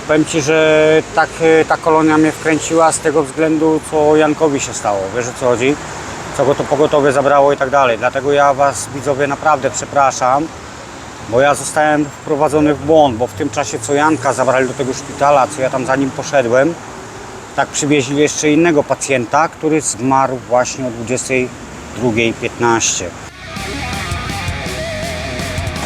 I powiem Ci, że tak e, ta kolonia mnie wkręciła z tego względu, co Jankowi się stało. Wiesz o co chodzi? Co go to pogotowie zabrało i tak dalej. Dlatego ja Was, widzowie, naprawdę przepraszam, bo ja zostałem wprowadzony w błąd, bo w tym czasie, co Janka zabrali do tego szpitala, co ja tam za nim poszedłem, tak przywieźli jeszcze innego pacjenta, który zmarł właśnie o 22.15.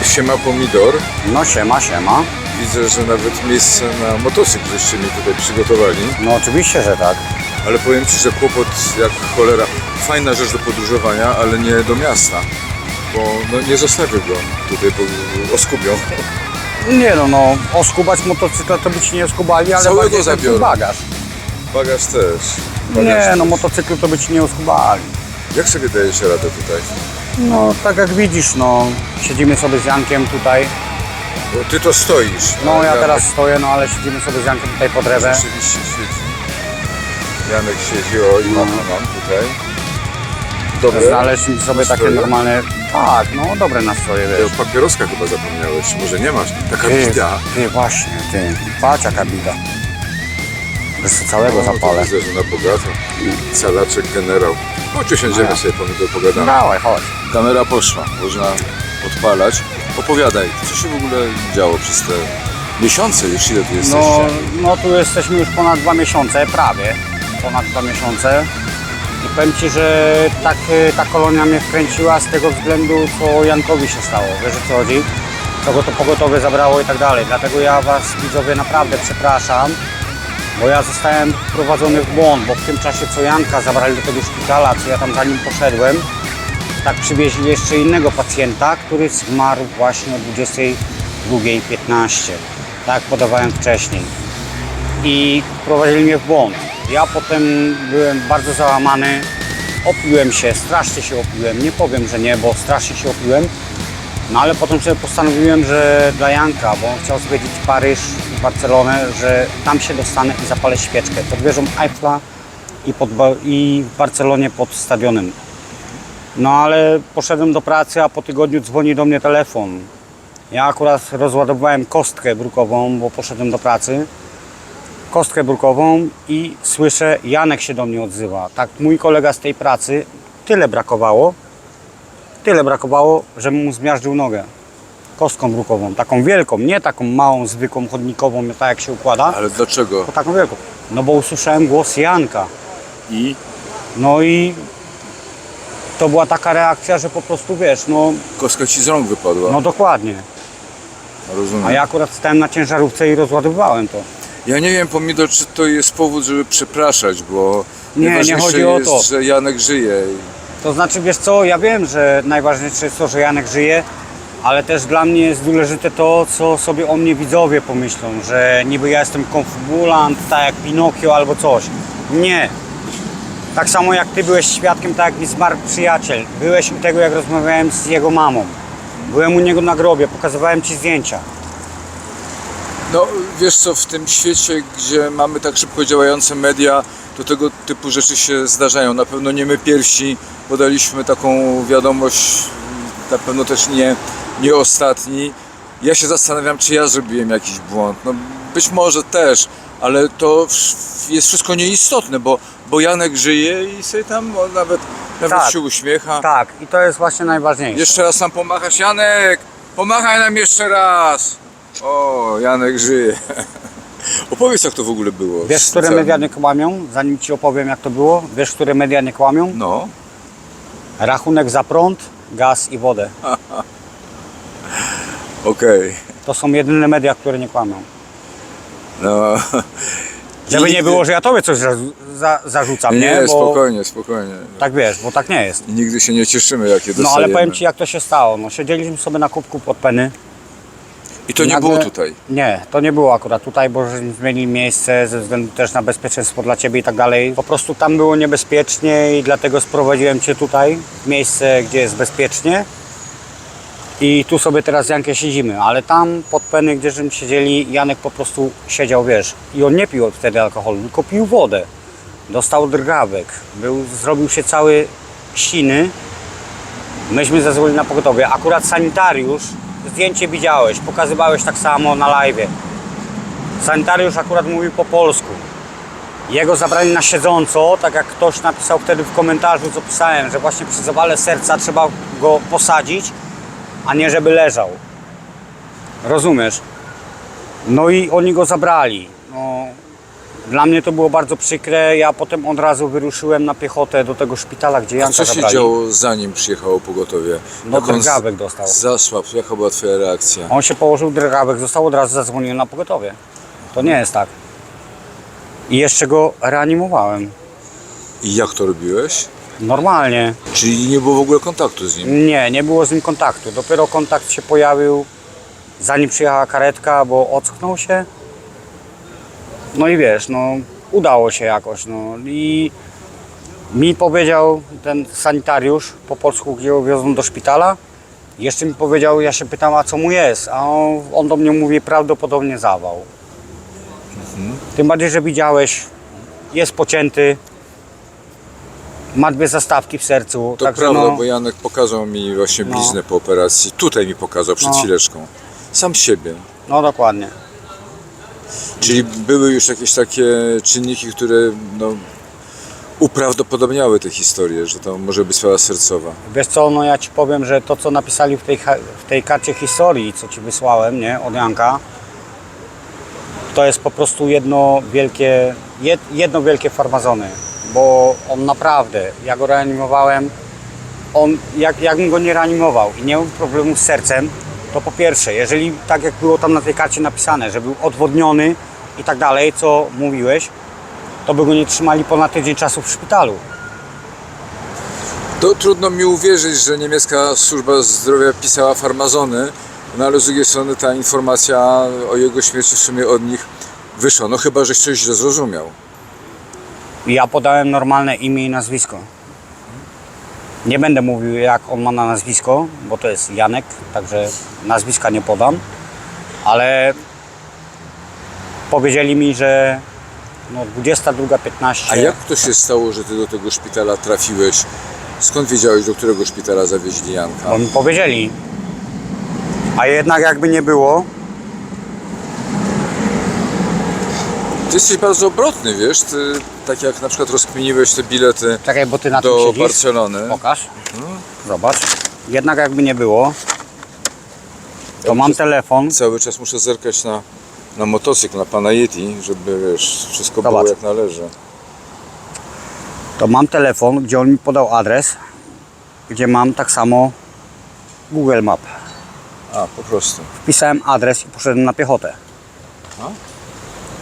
Siema Pomidor. No siema, siema. Widzę, że nawet miejsce na motocykl żeście mi tutaj przygotowali. No oczywiście, że tak. Ale powiem Ci, że kłopot jak cholera. Fajna rzecz do podróżowania, ale nie do miasta. Bo no, nie zostawię go tutaj, bo oskubią. Nie no, no, oskubać motocykla to by ci nie oskubali, ale Całego bardziej bagaż. Bagaż też. Bagaż Nie też. no, motocyklu to by ci nie oskubali. Jak sobie dajesz radę tutaj? No, tak jak widzisz, no, siedzimy sobie z Jankiem tutaj. Bo Ty to stoisz. No, ja teraz stoję, no, ale siedzimy sobie z Jankiem tutaj pod rewę. Rzeczywiście świeci. Janek siedzi, o i mam, mam tutaj. Dobre. Znaleźliśmy sobie takie Nastroje? normalne, tak, no, dobre nastroje, Ty wiesz. Papieroska chyba zapomniałeś. Może nie masz? Taka Ty, bida. ty, właśnie, ty, patrz jaka bida. Co, całego No, to zapalę. Widzę, że na bogato. Calaczek generał. Chodź usiądziemy No. sobie, pomidor pogadamy. Dawaj, chodź. Kamera poszła, można odpalać. Opowiadaj, co się w ogóle działo przez te miesiące, już ile tu jesteście? No, no tu jesteśmy już ponad dwa miesiące, prawie ponad dwa miesiące. I powiem Ci, że tak y, ta kolonia mnie wkręciła z tego względu, co Jankowi się stało. Wiesz o co chodzi? Co go to pogotowie zabrało i tak dalej. Dlatego ja Was, widzowie, naprawdę przepraszam, bo ja zostałem wprowadzony w błąd, bo w tym czasie, co Janka zabrali do tego szpitala, co ja tam za nim poszedłem, tak przywieźli jeszcze innego pacjenta, który zmarł właśnie o 22.15. Tak podawałem wcześniej. I wprowadzili mnie w błąd. Ja potem byłem bardzo załamany, opiłem się, strasznie się opiłem. Nie powiem, że nie, bo strasznie się opiłem. No ale potem sobie postanowiłem, że dla Janka, bo on chciał zwiedzić Paryż i Barcelonę, że tam się dostanę i zapalę świeczkę pod wieżą Eiffla i, pod, i w Barcelonie pod stadionem. No ale poszedłem do pracy, a po tygodniu dzwoni do mnie telefon. Ja akurat rozładowałem kostkę brukową, bo poszedłem do pracy. Kostkę brukową i słyszę, Janek się do mnie odzywa. Tak, mój kolega z tej pracy, tyle brakowało, tyle brakowało, żebym mu zmiażdżył nogę. Kostką brukową, taką wielką, nie taką małą, zwykłą chodnikową, tak jak się układa, Ale dlaczego? tylko taką wielką. No bo usłyszałem głos Janka. I No i to była taka reakcja, że po prostu wiesz, no, kostka ci z rąk wypadła. no dokładnie. Rozumiem. A ja akurat stałem na ciężarówce i rozładowywałem to. Ja nie wiem, pomidor, czy to jest powód, żeby przepraszać, bo Nie, nie chodzi o jest, to. że Janek żyje. To znaczy, wiesz co, ja wiem, że najważniejsze jest to, że Janek żyje, ale też dla mnie jest důleżite to, co sobie o mnie widzowie pomyślą, że niby ja jestem konfabulant, tak jak Pinokio albo coś. Nie. Tak samo jak ty byłeś świadkiem, tak jak mi zmarł przyjaciel. Byłeś u tego, jak rozmawiałem z jego mamą. Byłem u niego na grobie, pokazywałem ci zdjęcia. No, wiesz co, w tym świecie, gdzie mamy tak szybko działające media, to tego typu rzeczy się zdarzają. Na pewno nie my pierwsi podaliśmy taką wiadomość, na pewno też nie, nie ostatni. Ja się zastanawiam, czy ja zrobiłem jakiś błąd. No, być może też, ale to jest wszystko nieistotne, bo, bo Janek żyje i sobie tam on nawet, nawet Tak. się uśmiecha. Tak, i to jest właśnie najważniejsze. Jeszcze raz nam pomachasz, Janek! Pomachaj nam jeszcze raz! O, Janek żyje. Opowiedz, jak to w ogóle było. Wiesz, z które całym- media nie kłamią? Zanim ci opowiem, jak to było. Wiesz, które media nie kłamią? No, Rachunek za prąd, gaz i wodę. okej. To są jedyne media, które nie kłamią. No. Żeby nie Nigdy- było, że ja tobie coś za, za, zarzucam, nie? Nie, Bo, spokojnie, spokojnie. Tak wiesz, bo tak nie jest. Nigdy się nie cieszymy, jakie No dostajemy. ale powiem ci, jak to się stało. No, siedzieliśmy sobie na kubku pod Peny. I to nie Nagle- było tutaj. Nie, to nie było akurat tutaj, bo żeśmy zmienili miejsce ze względu też na bezpieczeństwo dla ciebie i tak dalej. Po prostu tam było niebezpiecznie i dlatego sprowadziłem cię tutaj, w miejsce, gdzie jest bezpiecznie. I tu sobie teraz z Jankiem siedzimy, ale tam pod Peny, gdzie żeśmy siedzieli, Janek po prostu siedział, wiesz, i on nie pił wtedy alkoholu, tylko pił wodę. Dostał drgawek, był, zrobił się cały siny. Myśmy zezwolili na pogotowie. Akurat sanitariusz, zdjęcie widziałeś, pokazywałeś tak samo na live. Sanitariusz akurat mówił po polsku. Jego zabrali na siedząco, tak jak ktoś napisał wtedy w komentarzu, co pisałem, że właśnie przy zawale serca trzeba go posadzić, a nie żeby leżał. Rozumiesz? No i oni go zabrali. No, dla mnie to było bardzo przykre. Ja potem od razu wyruszyłem na piechotę do tego szpitala, gdzie A Janka co się zabrali. działo zanim przyjechało pogotowie? No, Jak on z- drgawek dostał. Zasłabł, jaka była twoja reakcja? On się położył drgawek, został od razu zadzwonił na pogotowie. To nie jest tak. I jeszcze go reanimowałem. I jak to robiłeś? Normalnie. Czyli nie było w ogóle kontaktu z nim? Nie, nie było z nim kontaktu. Dopiero kontakt się pojawił zanim przyjechała karetka, bo ocknął się. No i wiesz, no udało się jakoś. No i mi powiedział ten sanitariusz po polsku, gdzie go wiozą do szpitala. Jeszcze mi powiedział, ja się pytam, a co mu jest? A on, on do mnie mówi, prawdopodobnie zawał. Tym bardziej, że widziałeś, jest pocięty, ma dwie zastawki w sercu. To także prawda, no, bo Janek pokazał mi właśnie No. bliznę po operacji. Tutaj mi pokazał przed No. chwileczką. Sam siebie. no dokładnie. Czyli były już jakieś takie czynniki, które no, uprawdopodobniały tę historię, że to może być sprawa sercowa. Wiesz co, no ja ci powiem, że to co napisali w tej, w tej karcie historii, co ci wysłałem, nie, od Janka, to jest po prostu jedno wielkie, jed, jedno wielkie farmazony, bo on naprawdę, ja go reanimowałem, on, jak, jakbym go nie reanimował i nie miał problemu z sercem, to po pierwsze, jeżeli tak jak było tam na tej karcie napisane, że był odwodniony i tak dalej, co mówiłeś, to by go nie trzymali ponad tydzień czasu w szpitalu. To trudno mi uwierzyć, że niemiecka służba zdrowia pisała farmazony, no ale z drugiej strony ta informacja o jego śmierci w sumie od nich wyszła. No chyba, żeś coś źle zrozumiał. Ja podałem normalne imię i nazwisko. Nie będę mówił, jak on ma na nazwisko, bo to jest Janek, także nazwiska nie podam, ale powiedzieli mi, że no 22.15. A jak to się stało, że ty do tego szpitala trafiłeś? Skąd wiedziałeś, do którego szpitala zawieźli Janka? Bo mi powiedzieli. A jednak jakby nie było, Ty jesteś bardzo obrotny, wiesz? Ty, tak jak na przykład rozkminiłeś te bilety czekaj, bo ty na tym do siedzisz. Barcelony. Pokaż. Zobacz. Jednak jakby nie było, to mam telefon. Cały czas muszę zerkać na, na motocykl, na pana Yeti, żeby wiesz, wszystko było Zobacz. jak należy. to mam telefon, gdzie on mi podał adres, gdzie mam tak samo Google Map. A, po prostu. Wpisałem adres i poszedłem na piechotę.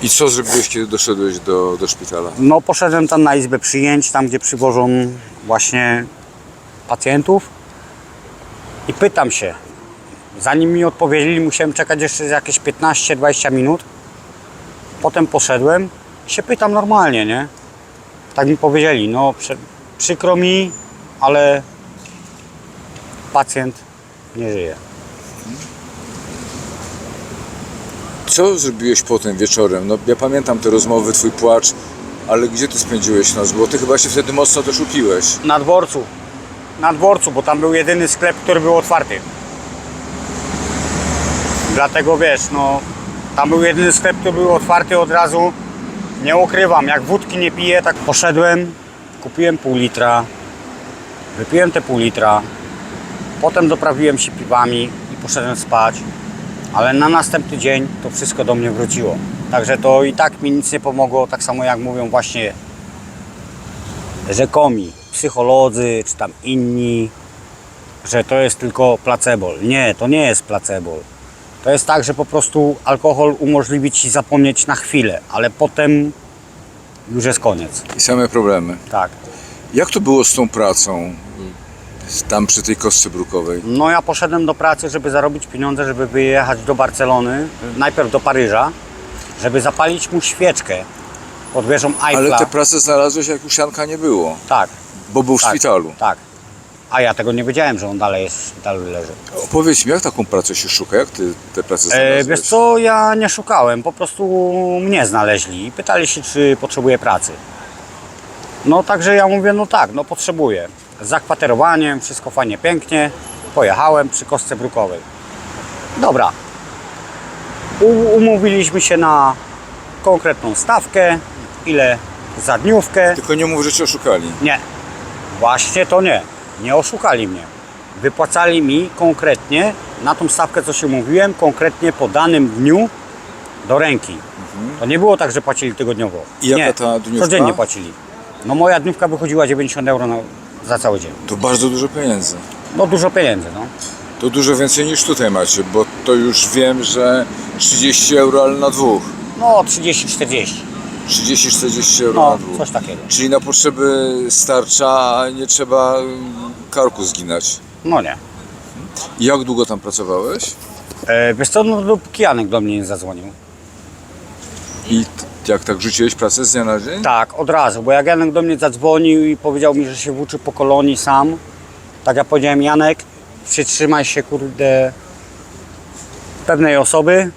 I co zrobiłeś, kiedy doszedłeś do, do szpitala? No poszedłem tam na izbę przyjęć, tam gdzie przywożą właśnie pacjentów i pytam się. Zanim mi odpowiedzieli, musiałem czekać jeszcze jakieś 15-20 minut. Potem poszedłem i się pytam normalnie, nie? Tak mi powiedzieli, no przykro mi, ale pacjent nie żyje. Co zrobiłeś potem wieczorem? No ja pamiętam te rozmowy, twój płacz, ale gdzie ty spędziłeś noc? Bo ty chyba się wtedy mocno też upiłeś. Na dworcu. Na dworcu, bo tam był jedyny sklep, który był otwarty. Dlatego wiesz, no tam był jedyny sklep, który był otwarty od razu. Nie ukrywam, jak wódki nie piję, tak poszedłem, kupiłem pół litra, wypiłem te pół litra, potem doprawiłem się piwami i poszedłem spać, ale na następny dzień to wszystko do mnie wróciło. Także to i tak mi nic nie pomogło, tak samo jak mówią właśnie rzekomi psycholodzy czy tam inni, że to jest tylko placebo. Nie, to nie jest placebo. To jest tak, że po prostu alkohol umożliwi ci zapomnieć na chwilę, ale potem już jest koniec. I same problemy. Tak. Jak to było z tą pracą? Tam przy tej kostce brukowej. No ja poszedłem do pracy, żeby zarobić pieniądze, żeby wyjechać do Barcelony, najpierw do Paryża, żeby zapalić mu świeczkę pod wieżą Eiffla. Ale tę pracę znalazłeś, jak już Janka nie było, Tak, bo był w tak, szpitalu. Tak. A ja tego nie wiedziałem, że on dalej jest w szpitalu i leży. Opowiedz mi, jak taką pracę się szuka? Jak ty tę pracę E, znalazłeś? wiesz co, ja nie szukałem, po prostu mnie znaleźli i pytali się, czy potrzebuję pracy. No także ja mówię, no tak, no potrzebuję. Zakwaterowaniem, wszystko fajnie, pięknie. Pojechałem przy kostce brukowej. Dobra. Umówiliśmy się na konkretną stawkę, ile za dniówkę. Tylko nie mów, że cię oszukali. Nie, właśnie to nie. Nie oszukali mnie. Wypłacali mi konkretnie na tą stawkę, co się mówiłem, konkretnie po danym dniu do ręki. To nie było tak, że płacili tygodniowo. I jaka nie, ta dniówka? codziennie płacili. No moja dniówka wychodziła 90 euro na, za cały dzień. To bardzo dużo pieniędzy. No dużo pieniędzy, no. To dużo więcej niż tutaj macie, bo to już wiem, że 30 euro, ale na dwóch. No 30-40. 30-40 euro No, na dwóch. coś takiego. Czyli na potrzeby starcza a nie trzeba mm, karku zginać. No nie. I jak długo tam pracowałeś? E, wiesz co, no dopóki Janek do mnie nie zadzwonił. I t- jak tak rzuciłeś pracę z dnia na dzień? Tak, od razu, bo jak Janek do mnie zadzwonił i powiedział mi, że się włóczy po kolonii sam, tak ja powiedziałem, Janek, przytrzymaj się, kurde, pewnej osoby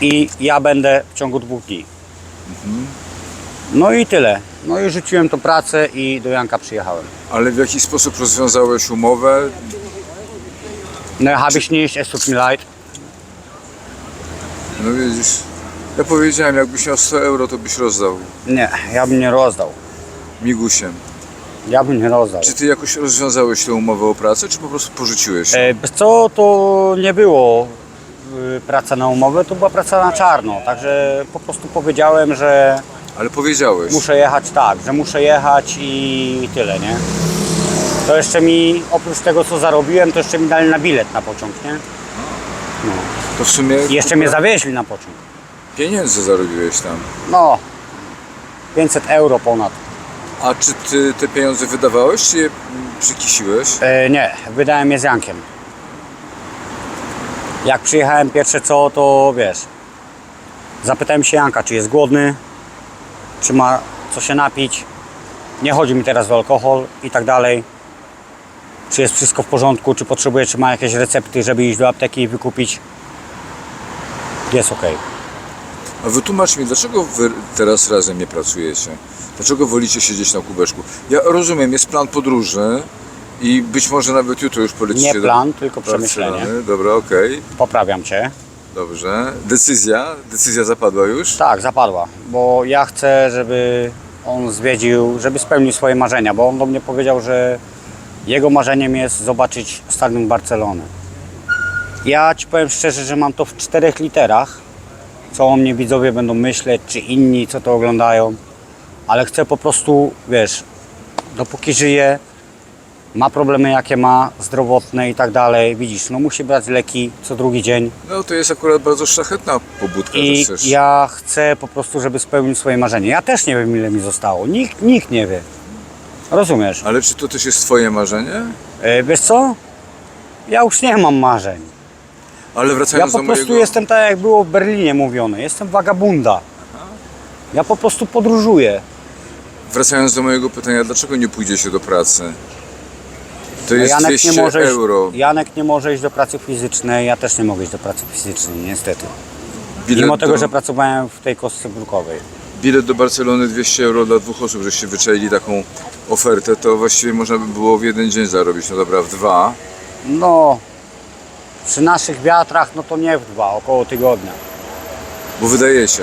i ja będę w ciągu dwóch dni. No i tyle. No i rzuciłem tą pracę i do Janka przyjechałem. Ale w jaki sposób rozwiązałeś umowę? No, habe ich nicht, es tut mir leid. No widzisz, ja powiedziałem, jakbyś miał 100 euro, to byś rozdał Nie, ja bym nie rozdał. migusiem. Ja bym nie rozdał. Czy ty jakoś rozwiązałeś tę umowę o pracę, czy po prostu porzuciłeś? E, Bez co to nie było y, praca na umowę, to była praca na czarno. Także po prostu powiedziałem, że Ale powiedziałeś. muszę jechać tak, że muszę jechać i tyle, nie? To jeszcze mi, oprócz tego co zarobiłem, to jeszcze mi dali na bilet na pociąg, nie? To w sumie I jeszcze mnie zawieźli na pociąg. Pieniędzy zarobiłeś tam. No, 500 euro ponad. A czy ty te pieniądze wydawałeś, czy je przykisiłeś? E, nie, wydałem je z Jankiem. Jak przyjechałem pierwsze co, to wiesz, zapytałem się Janka, czy jest głodny, czy ma co się napić. Nie chodzi mi teraz o alkohol i tak dalej. Czy jest wszystko w porządku, czy potrzebuje, czy ma jakieś recepty, żeby iść do apteki i wykupić. Jest ok. A wytłumacz mi, dlaczego wy teraz razem nie pracujecie? Dlaczego wolicie siedzieć na kubeczku? Ja rozumiem, jest plan podróży i być może nawet jutro już polecicie Nie do plan, tylko Barcelony. przemyślenie. Dobra, okej, Poprawiam cię. dobrze. Decyzja? Decyzja zapadła już? Tak, zapadła, bo ja chcę, żeby on zwiedził, żeby spełnił swoje marzenia, bo on do mnie powiedział, że jego marzeniem jest zobaczyć stadion Barcelony. Ja ci powiem szczerze, że mam to w czterech literach, co o mnie widzowie będą myśleć, czy inni, co to oglądają, ale chcę po prostu, wiesz, dopóki żyje, ma problemy jakie ma, zdrowotne i tak dalej, widzisz, no musi brać leki co drugi dzień, No to jest akurat bardzo szlachetna pobudka, i ja chcę po prostu, żeby spełnił swoje marzenie. Ja też nie wiem, ile mi zostało. Nikt, nikt nie wie. Rozumiesz? Ale czy to też jest twoje marzenie? E, wiesz co? Ja już nie mam marzeń. Ale Ja wracając po do prostu mojego... jestem tak, jak było w Berlinie mówione. Jestem wagabunda. Ja po prostu podróżuję. Wracając do mojego pytania, dlaczego nie pójdziecie do pracy? To No jest Janek 200 nie, może iść, euro. Janek nie może iść do pracy fizycznej, ja też nie mogę iść do pracy fizycznej, niestety. Bilet Mimo tego, do, że pracowałem w tej kostce brukowej. bilet do Barcelony 200 euro dla dwóch osób, żeście wyczaili taką ofertę, to właściwie można by było w jeden dzień zarobić, no dobra, w dwa. No, przy naszych wiatrach, no to nie w dwa, około tygodnia. Bo wydajecie.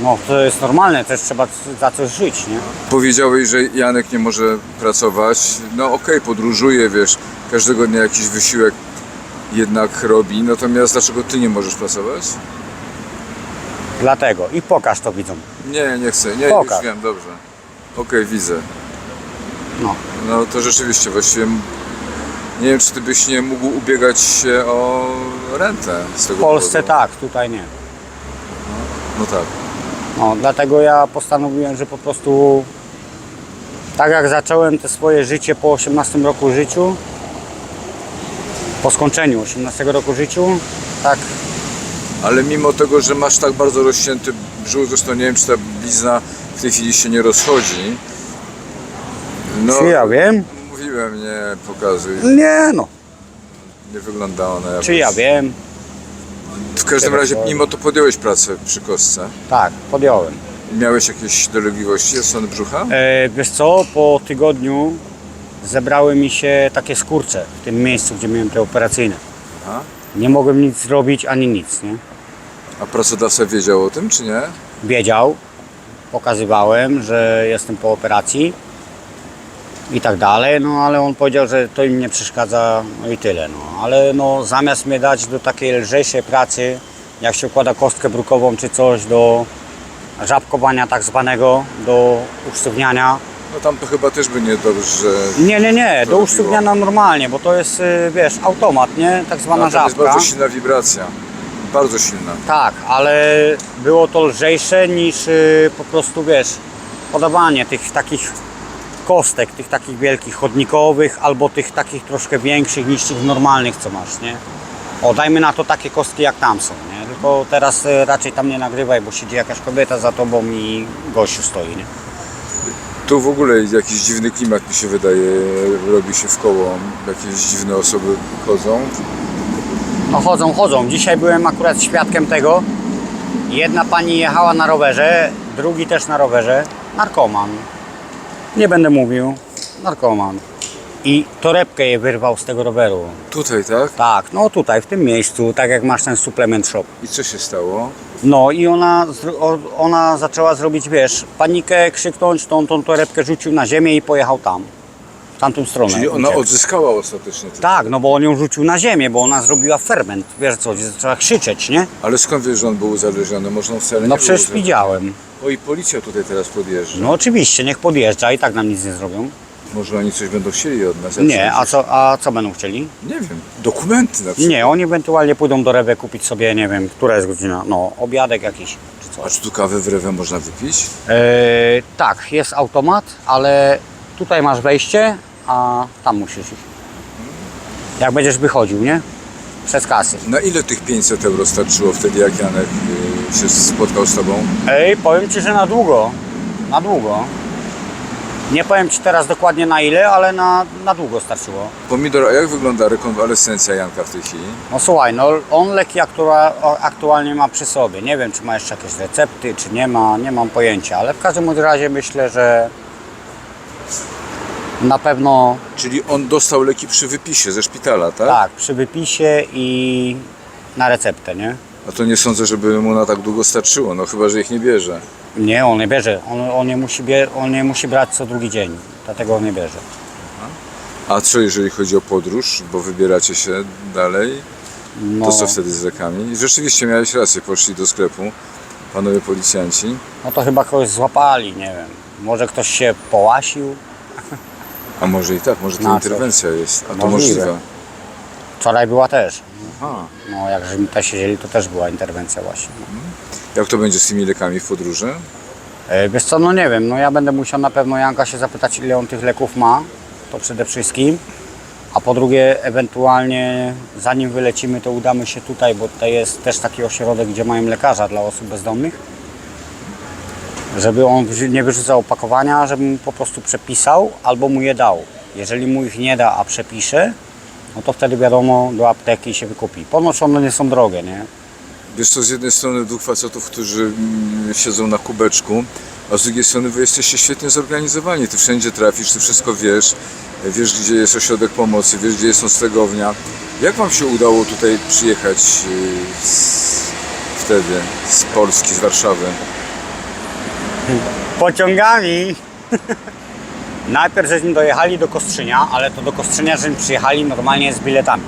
No to jest normalne, też trzeba za coś żyć, nie? Powiedziałeś, że Janek nie może pracować. No okej, podróżuje, wiesz, każdego dnia jakiś wysiłek jednak robi. Natomiast dlaczego ty nie możesz pracować? Dlatego. I pokaż to widzom. Nie, nie chcę. Nie, Pokaż. już wiem, dobrze. Okej, widzę. No. No to rzeczywiście, właściwie nie wiem, czy ty byś nie mógł ubiegać się o rentę z tego W Polsce powodu. tak, tutaj nie. No tak. No, dlatego ja postanowiłem, że po prostu tak jak zacząłem te swoje życie po 18 roku życiu, po skończeniu 18 roku życiu, tak Ale mimo tego, że masz tak bardzo rozcięty brzuch, zresztą nie wiem, czy ta blizna w tej chwili się nie rozchodzi. No, czy ja wiem? Nie pokazuj. Nie no, Nie wygląda ona jakoś. czy ja wiem? W każdym razie, mimo to podjąłeś pracę przy kostce. Tak, podjąłem. Miałeś jakieś dolegliwości ze strony brzucha? E, wiesz co, po tygodniu zebrały mi się takie skurcze w tym miejscu, gdzie miałem te operacyjne. Aha. Nie mogłem nic zrobić, ani nic, nie? A pracodawca wiedział o tym, czy nie? wiedział, pokazywałem, że jestem po operacji i tak dalej, no ale on powiedział, że to im nie przeszkadza, no i tyle, no. Ale no zamiast mnie dać do takiej lżejszej pracy, jak się układa kostkę brukową czy coś do żabkowania tak zwanego, do usztywniania, No tam to chyba też by nie dobrze. nie, nie, nie, do usztywniania normalnie, bo to jest, y, wiesz, automat, nie, tak zwana No, tam jest żabka. bardzo silna wibracja. Bardzo silna. Tak, ale było to lżejsze niż y, po prostu, wiesz, podawanie tych takich kostek, tych takich wielkich chodnikowych, albo tych takich troszkę większych niż tych normalnych, co masz, nie? O, dajmy na to takie kostki jak tam są, nie? Tylko teraz y, raczej tam nie nagrywaj, bo siedzi jakaś kobieta za tobą i gościu stoi, nie? Tu w ogóle jakiś dziwny klimat mi się wydaje, robi się w koło. Jakieś dziwne osoby chodzą. No chodzą, chodzą. Dzisiaj byłem akurat świadkiem tego. Jedna pani jechała na rowerze, drugi też na rowerze. Narkoman. Nie będę mówił. Narkoman. I torebkę je wyrwał z tego roweru. Tutaj, tak? Tak, no tutaj, w tym miejscu, tak jak masz ten suplement shop. I co się stało? No i ona, ona zaczęła zrobić, wiesz, panikę, krzyknąć, tą, tą torebkę rzucił na ziemię i pojechał tam. W tamtą stronę. Czyli ona uciekł. odzyskała ostatecznie. te- Tak, no bo on ją rzucił na ziemię, bo ona zrobiła ferment. Wiesz co, zaczęła krzyczeć, nie? Ale skąd wiesz, że on był uzależniony? Może on wcale nie No był przecież uzależniony. widziałem. O i policja tutaj teraz podjeżdża. No oczywiście, niech podjeżdża i tak nam nic nie zrobią. Może oni coś będą chcieli od nas? Nie, a co, a co będą chcieli? Nie wiem. Dokumenty na przykład. Nie, oni ewentualnie pójdą do Rewe kupić sobie, nie wiem, która jest godzina, no, obiadek jakiś czy A coś. czy tu kawę w rewę można wypić? E, tak, jest automat, ale tutaj masz wejście, a tam musisz iść. Jak będziesz wychodził, nie? Przez kasy. Na ile tych 500 euro starczyło wtedy, jak Janek y, się spotkał z tobą? Ej, powiem Ci, że na długo. Na długo. Nie powiem Ci teraz dokładnie na ile, ale na, na długo starczyło. Pomidor, a jak wygląda rekonwalescencja Janka w tej chwili? No słuchaj, no on leki aktua, aktualnie ma przy sobie. Nie wiem, czy ma jeszcze jakieś recepty, czy nie ma, nie mam pojęcia, ale w każdym razie myślę, że na pewno Czyli on dostał leki przy wypisie ze szpitala, tak? tak, przy wypisie i na receptę, nie? A to nie sądzę, żeby mu na tak długo starczyło, no chyba, że ich nie bierze. Nie, on nie bierze, on, on, nie musi bie, on nie musi brać co drugi dzień, dlatego on nie bierze. A co jeżeli chodzi o podróż, bo wybieracie się dalej, No, to co wtedy z lekami? I Rzeczywiście miałeś rację, poszli do sklepu panowie policjanci. no to chyba kogoś złapali, nie wiem. Może ktoś się połasił. A może i tak, może to interwencja jest, a to Możliwe. możliwe. Wczoraj była też. Aha. No, jak żeśmy tutaj siedzieli, to też była interwencja właśnie. Jak to będzie z tymi lekami w podróży? E, Wiesz co, no nie wiem, no ja będę musiał na pewno Janka się zapytać, ile on tych leków ma, to przede wszystkim. A po drugie, ewentualnie zanim wylecimy, to udamy się tutaj, bo tutaj jest też taki ośrodek, gdzie mają lekarza dla osób bezdomnych. Żeby on wrzu- nie wyrzucał opakowania, żeby mu po prostu przepisał albo mu je dał. Jeżeli mu ich nie da, a przepisze, no to wtedy wiadomo, do apteki się wykupi. Ponoć one nie są drogie, nie? Wiesz co, z jednej strony dwóch facetów, którzy mm, siedzą na kubeczku, a z drugiej strony wy jesteście świetnie zorganizowani. Ty wszędzie trafisz, ty wszystko wiesz, wiesz gdzie jest ośrodek pomocy, wiesz gdzie jest noclegownia. Jak wam się udało tutaj przyjechać y, z, wtedy z Polski, z Warszawy? pociągami. Najpierw żeśmy dojechali do Kostrzynia, ale to do Kostrzynia żeśmy przyjechali normalnie z biletami.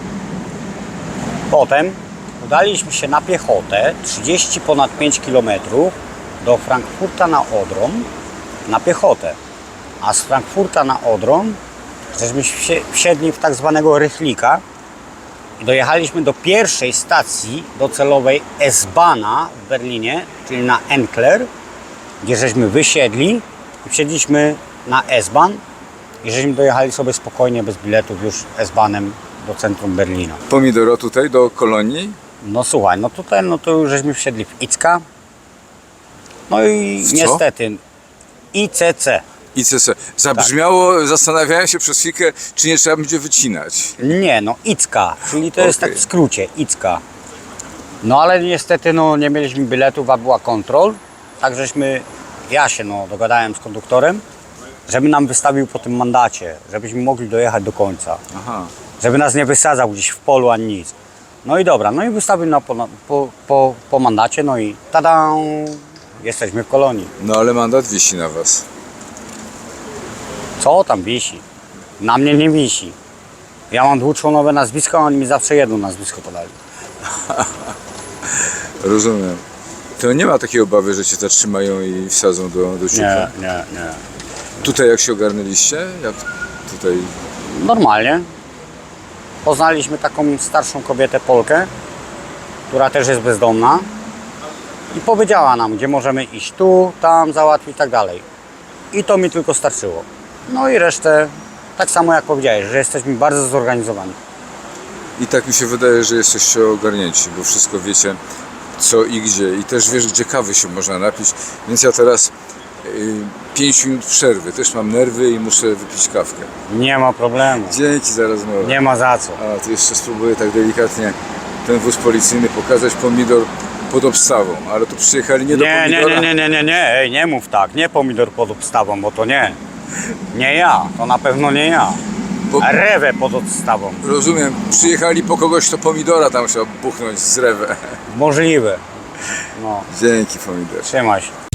Potem udaliśmy się na piechotę 30 ponad 5 km do Frankfurta na Odrą na piechotę. A z Frankfurta na Odrą żeśmy wsie- wsiedli w tak zwanego rychlika i dojechaliśmy do pierwszej stacji docelowej S-Bahna w Berlinie, czyli na Enkler, gdzie żeśmy wysiedli i wsiedliśmy na S-Bahn i żeśmy dojechali sobie spokojnie, bez biletów już S-Bahnem do centrum Berlina. Pomidoro tutaj do kolonii? No słuchaj, no tutaj no to już żeśmy wsiedli w Icka. No i W co? niestety ICC. ICC. Zabrzmiało, zastanawiałem się przez chwilkę, czy nie trzeba będzie wycinać. Nie, no Icka, czyli to jest Okej. tak w skrócie, Icka. No ale niestety no nie mieliśmy biletów, a była kontrol. Tak żeśmy, ja się no dogadałem z konduktorem, żeby nam wystawił po tym mandacie, żebyśmy mogli dojechać do końca. Aha. Żeby nas nie wysadzał gdzieś w polu ani nic. No i dobra, no i wystawił na po, po, po, po mandacie, no i tada, jesteśmy w kolonii. No ale mandat wisi na was. Co tam wisi? Na mnie nie wisi. Ja mam dwuczłonowe nazwisko, a oni mi zawsze jedno nazwisko podali. Rozumiem. To nie ma takiej obawy, że cię zatrzymają i wsadzą do, do ciupa. Nie, nie, nie. Tutaj jak się ogarnęliście? Jak tutaj... Normalnie. Poznaliśmy taką starszą kobietę Polkę, która też jest bezdomna i powiedziała nam, gdzie możemy iść tu, tam, załatwić i tak dalej. I to mi tylko starczyło. No i resztę, tak samo jak powiedziałeś, że jesteśmy bardzo zorganizowani. I tak mi się wydaje, że jesteście ogarnięci, bo wszystko wiecie co i gdzie. I też wiesz, gdzie kawy się można napić. Więc ja teraz 5 minut przerwy. Też mam nerwy i muszę wypić kawkę. Nie ma problemu. Dzięki za rozmowę. Nie ma za co. A, to jeszcze spróbuję tak delikatnie ten wóz policyjny pokazać pomidor pod obstawą. Ale tu przyjechali nie do Nie, nie, pomidora. nie, nie, nie, nie, nie, Ej, nie mów tak, nie pomidor pod obstawą, bo to nie. Nie ja, to na pewno nie ja. Bo- Rewę pod obstawą. Rozumiem, przyjechali po kogoś, to pomidora tam trzeba buchnąć z rewę. Możliwe. No, Dzięki pomidor. trzymaj się.